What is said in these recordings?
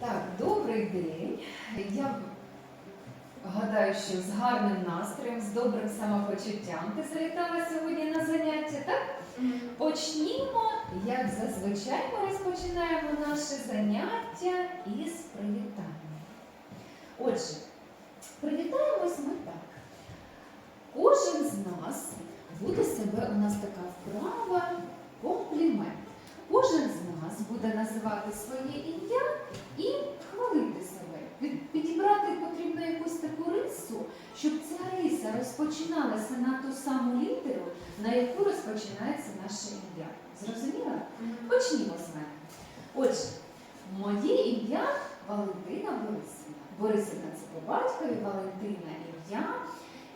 Так, добрий день. Я гадаю, що з гарним настроєм, з добрим самопочуттям ти завітала сьогодні на заняття, так? Почнімо, як зазвичай, ми розпочинаємо наше заняття із привітання. Отже, привітаємось ми так. Кожен з нас буде себе, у нас така вправа, комплімент. Кожен з буде називати своє ім'я і хвалити себе. Підібрати потрібно якусь таку рису, щоб ця риса розпочиналася на ту саму літеру, на яку розпочинається наше ім'я. Зрозуміла? Почнімо з мене. Отже, моє ім'я Валентина Борисівна. Борисівна це по батькові, Валентина ім'я.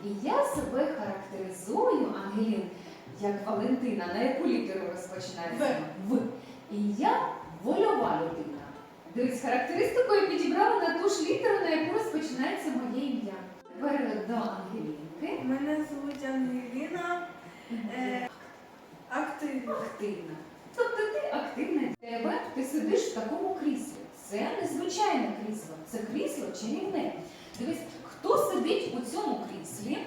І я себе характеризую, Ангелін, як Валентина, на яку літеру розпочинається? В. І я вольова людина. Дивись, характеристикою підібрала на ту ж літеру, на яку розпочинається моє ім'я. Тепер до Ангелінки. Мене звуть Ангеліна. Е, активна. Активна. Тобто ти активна тебе, ти сидиш в такому кріслі. Це незвичайне крісло, це крісло чарівне. Дивись, хто сидить у цьому кріслі,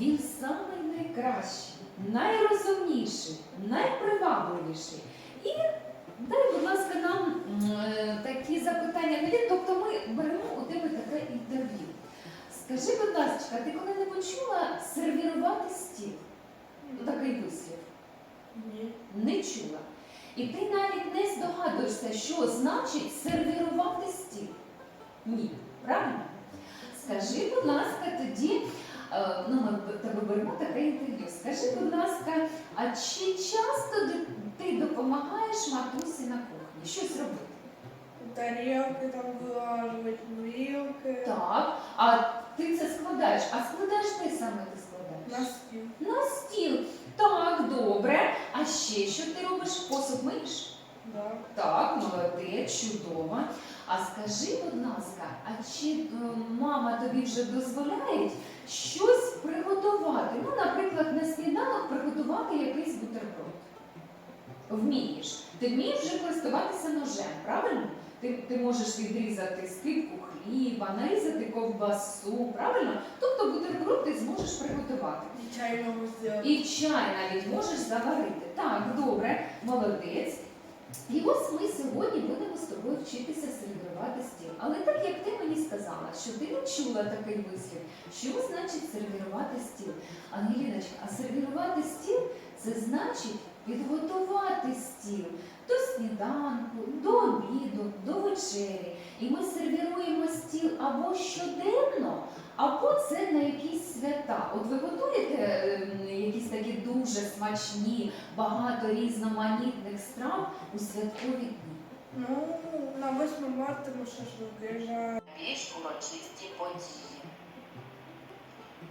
він самий найкращий, найрозумніший, найпривабливіший. І дай, будь ласка, нам е, такі запитання. Ангелін. Тобто ми беремо у тебе таке інтерв'ю. Скажи, будь ласка, ти коли-небудь чула сервірувати стіл? Такий вислів. Ні. Не чула. І ти навіть не здогадуєшся, що значить сервірувати стіл. Ні, правильно? Скажи, будь ласка, тоді, е, ну ми тебе беремо таке інтерв'ю. Скажи, будь ласка, а чи часто ти допомагаєш матусі на кухні? Щось робити? Тарілки там вилажувати, вилки. Так, а ти це складаєш. А складаєш ти саме ти складаєш? На стіл. На стіл. Так, добре. А ще що ти робиш? Посуд миєш? Да. Так, молодець, чудово. А скажи, будь ласка, а чи е, мама тобі вже дозволяє щось приготувати? Ну, наприклад, на сніданок приготувати якийсь. Вмієш. Ти вмієш вже користуватися ножем, правильно? Ти, ти можеш відрізати скибку хліба, нарізати ковбасу, правильно? Тобто бутерброд ти зможеш приготувати. І зробити. І чай навіть можеш заварити. Так, добре, молодець. І ось ми сьогодні будемо з тобою вчитися сервірувати стіл. Але так як ти мені сказала, що ти не чула такий вислів, що значить сервірувати стіл? Ангеліночка, а сервірувати стіл це значить підготувати стіл до сніданку, до обіду, до вечері. І ми сервіруємо стіл або щоденно, або це на якісь свята. От ви готуєте ем, якісь такі дуже смачні, багато різноманітних страв у святкові дні. Ну, на 8 марта ми шашлики жаримо. більш урочисті події.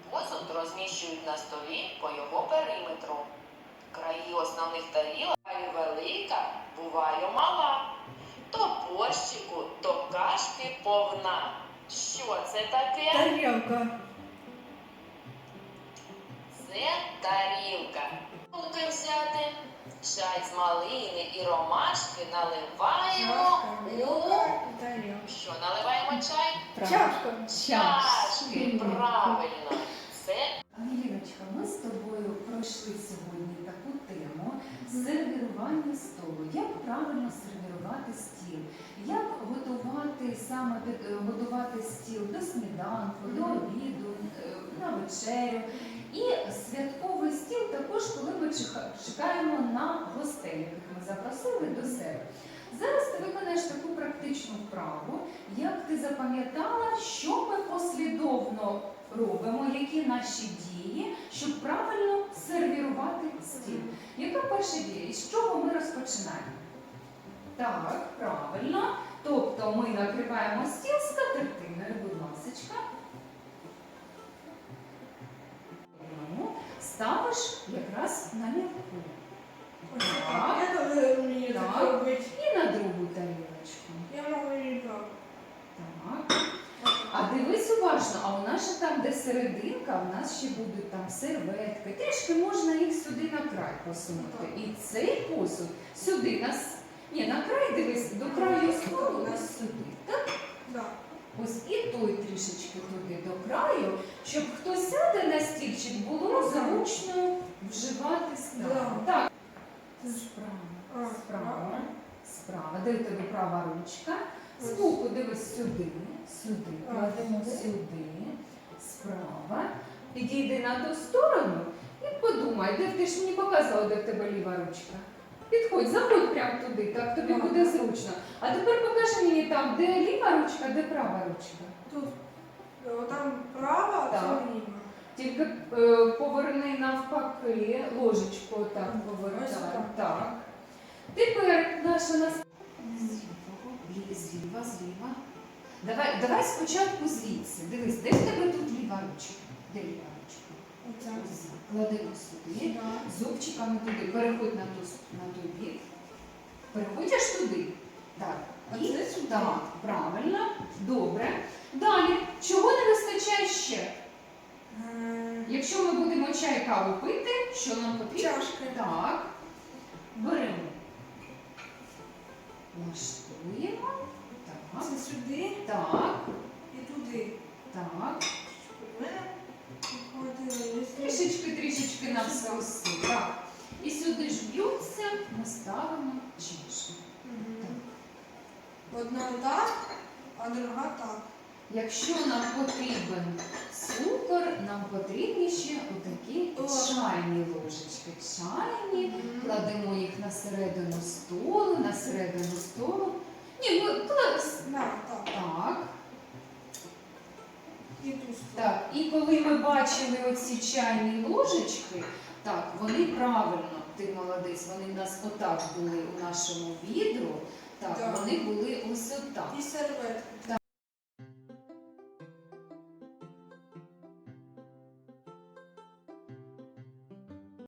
Посуд розміщують на столі по його периметру. Краї основних тарілок буває велика, буває мала. То борщику, то кашки повна. Що це таке? Тарілка. Це тарілка. Руки взяти. Чай з малини і ромашки наливаємо Чашка, у... Що наливаємо чай? Чашка. Чашки, правильно. Це Ангеліночка, ми з тобою пройшли сьогодні сервірування столу. Як правильно сервірувати стіл, як готувати саме е, готувати стіл до сніданку, до обіду, е, на вечерю. І святковий стіл також, коли ми чекаємо на гостей, яких ми запросили до себе. Зараз ти виконаєш таку практичну вправу, як ти запам'ятала, що ми послідовно робимо, які наші дії, щоб правильно сервірувати стіл. Яка перша дія? З чого ми розпочинаємо? Так, правильно. Тобто ми накриваємо стіл скатертиною, будь ласка. Ставиш якраз на м'яку. Так. Я теж вмію Так. так робити. І на другу тарілочку. Я можу і так. Так. А дивись ще там, де серединка, у нас ще будуть там серветки. Трішки можна їх сюди на край посунути. І цей посуд сюди нас Ні, на край дивись, до краю столу, ось сюди. Так? Да. Ось і той трішечки туди до краю, щоб хто сяде на стільчик, було зручно вживати страву. Да. Так. Справа, справа, справа. Де тебе права ручка? Збоку дивись сюди, сюди, кладемо сюди. Справа. Підійди на ту сторону і подумай, де ти ж мені показувала, де в тебе ліва ручка. Підходь, заходь прямо туди, так тобі буде зручно. А тепер покажи мені там, де ліва ручка, де права ручка. Тут е, там права, а ліва. Тільки е, поверни навпаки, ложечку так повертай. так. Так. Тепер наша нас зліва, зліва, зліва. Давай, давай спочатку звідси. Дивись, де в тебе тут ліва ручка? Де ліва ручка? Оце. Ось, Кладемо сюди. Зубчиками туди. Переходь на ту, на той бік. Переходь аж туди. Так. І сюди. так, правильно. Добре. Далі. Чого не вистачає ще? Якщо ми будемо чай каву пити, що нам потрібно? Чашки. Так. Беремо. Влаштуємо. Це сюди Так. і туди. Так. Щоб. Трішечки, трішечки навскоси. Так. І сюди ж б'ються, ми ставимо чашку. Мгм. Одна так, а друга так. Якщо нам потрібен цукор, нам потрібні ще отакі О. чайні ложечки. Чайні. Кладемо їх на середину столу, на середину столу. Ні, ну Да, так. Так, І ту сторону. так. І коли ми бачили оці чайні ложечки, так, вони правильно, ти молодець, вони в нас отак були у нашому відру. Так, Так. вони були ось отак. І серветки.